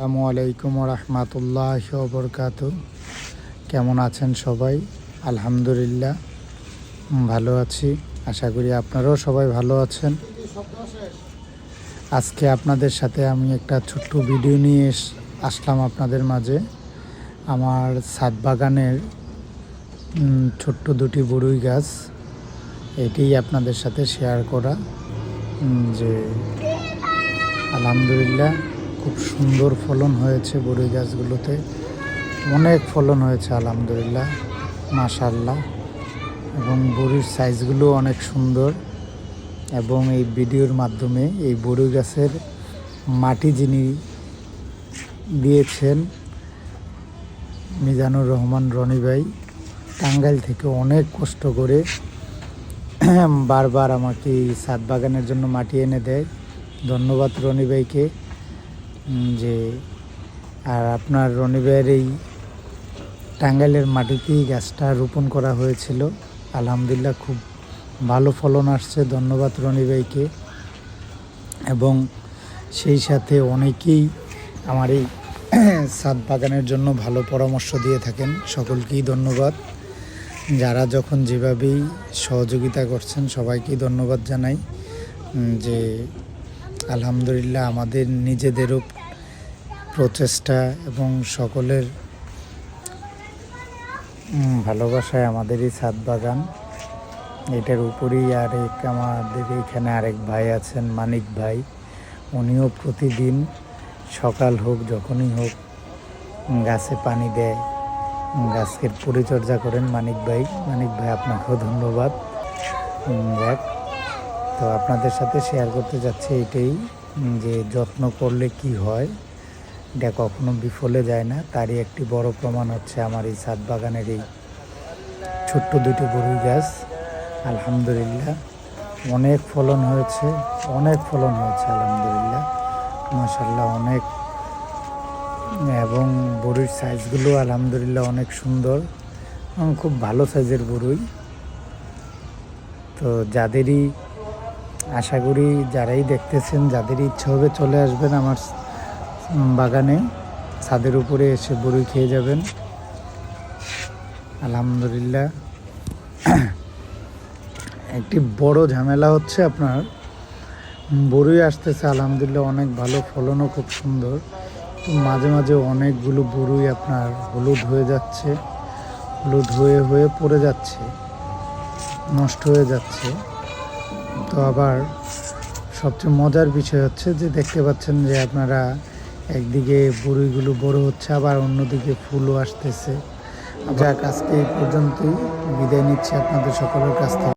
আসসালামু আলাইকুম রহমতুল্লাহ বরকাত কেমন আছেন সবাই? আলহামদুলিল্লাহ, ভালো আছি। আশা করি আপনারাও সবাই ভালো আছেন। আজকে আপনাদের সাথে আমি একটা ছোট্ট ভিডিও নিয়ে আসলাম আপনাদের মাঝে। আমার ছাদ বাগানের ছোট্ট দুটি বড়ুই গাছ। এটি আপনাদের সাথে শেয়ার করা। যে, আলহামদুলিল্লাহ। খুব সুন্দর ফলন হয়েছে বড়ি গাছগুলোতে। অনেক ফলন হয়েছে, আলহামদুলিল্লাহ মাশাল্লাহ এবং বড়ির সাইজগুলো অনেক সুন্দর। এবং এই ভিডিওর মাধ্যমে এই বড়ি গাছের মাটি যিনি দিয়েছেন মিজানুর রহমান রনি ভাই, টাঙ্গাইল থেকে অনেক কষ্ট করে বারবার আমাকে এই ছাদ বাগানের জন্য মাটি এনে দেয়। ধন্যবাদ রনি ভাইকে। যে, আর আপনার রনি ভাইয়ের এই টাঙ্গাইলের মাটিতেই গাছটা রোপণ করা হয়েছিল। আলহামদুলিল্লাহ খুব ভালো ফলন আসছে, ধন্যবাদ রনি ভাইকে। এবং সেই সাথে অনেকেই আমার এই ছাদ বাগানের জন্য ভালো পরামর্শ দিয়ে থাকেন, সকলকেই ধন্যবাদ। যারা যখন যেভাবেই সহযোগিতা করছেন সবাইকেই ধন্যবাদ জানাই যে আলহামদুলিল্লাহ আমাদের নিজেদেরও প্রচেষ্টা এবং সকলের ভালোবাসায় আমাদের এই ছাদ বাগান। এটার উপরেই আরেক আমাদের এখানে আরেক ভাই আছেন মানিক ভাই। উনিও প্রতিদিন সকাল হোক, যখনই হোক, গাছে পানি দেয়। গাছের পরিচর্যা করেন মানিক ভাই। মানিক ভাই, আপনাকেও ধন্যবাদ। যাক তো আপনাদের সাথে শেয়ার করতে যাচ্ছি এটাই যে যত্ন করলে কি হয়, এটা কখনো বিফলে যায় না। তারই একটি বড় প্রমাণ হচ্ছে আমার এই ছাদ বাগানের এই ছোট্ট দুটি বড়ুই গাছ। আলহামদুলিল্লাহ, অনেক ফলন হয়েছে, অনেক ফলন হয়েছে, আলহামদুলিল্লাহ। মাসাল্লাহ অনেক, এবং বড়ির সাইজগুলো আলহামদুলিল্লাহ অনেক সুন্দর। খুব ভালো সাইজের বড়ুই তো যাদেরই আশা করি যারাই দেখতেছেন যাদেরই ইচ্ছা হবে চলে আসবেন আমার বাগানে। ছাদের উপরে এসে বড়ি খেয়ে যাবেন। আলহামদুলিল্লাহ। একটি বড় ঝামেলা হচ্ছে আপনার। বড়ি আসতেছে, আলহামদুলিল্লাহ অনেক ভালো ফলনও খুব সুন্দর। মাঝে মাঝে অনেকগুলো বড়ুই আপনার হলুদ হয়ে যাচ্ছে। হলুদ হয়ে হয়ে পড়ে যাচ্ছে। নষ্ট হয়ে যাচ্ছে। তো আবার সবচেয়ে মজার বিষয় হচ্ছে যে দেখতে পাচ্ছেন যে আপনারা একদিকে বুড়িগুলো বড় হচ্ছে, আবার অন্যদিকে ফুলও আসতেছে। যাক, আজকে এই পর্যন্তই। বিদায় নিচ্ছে আপনাদের সকলের কাছ থেকে।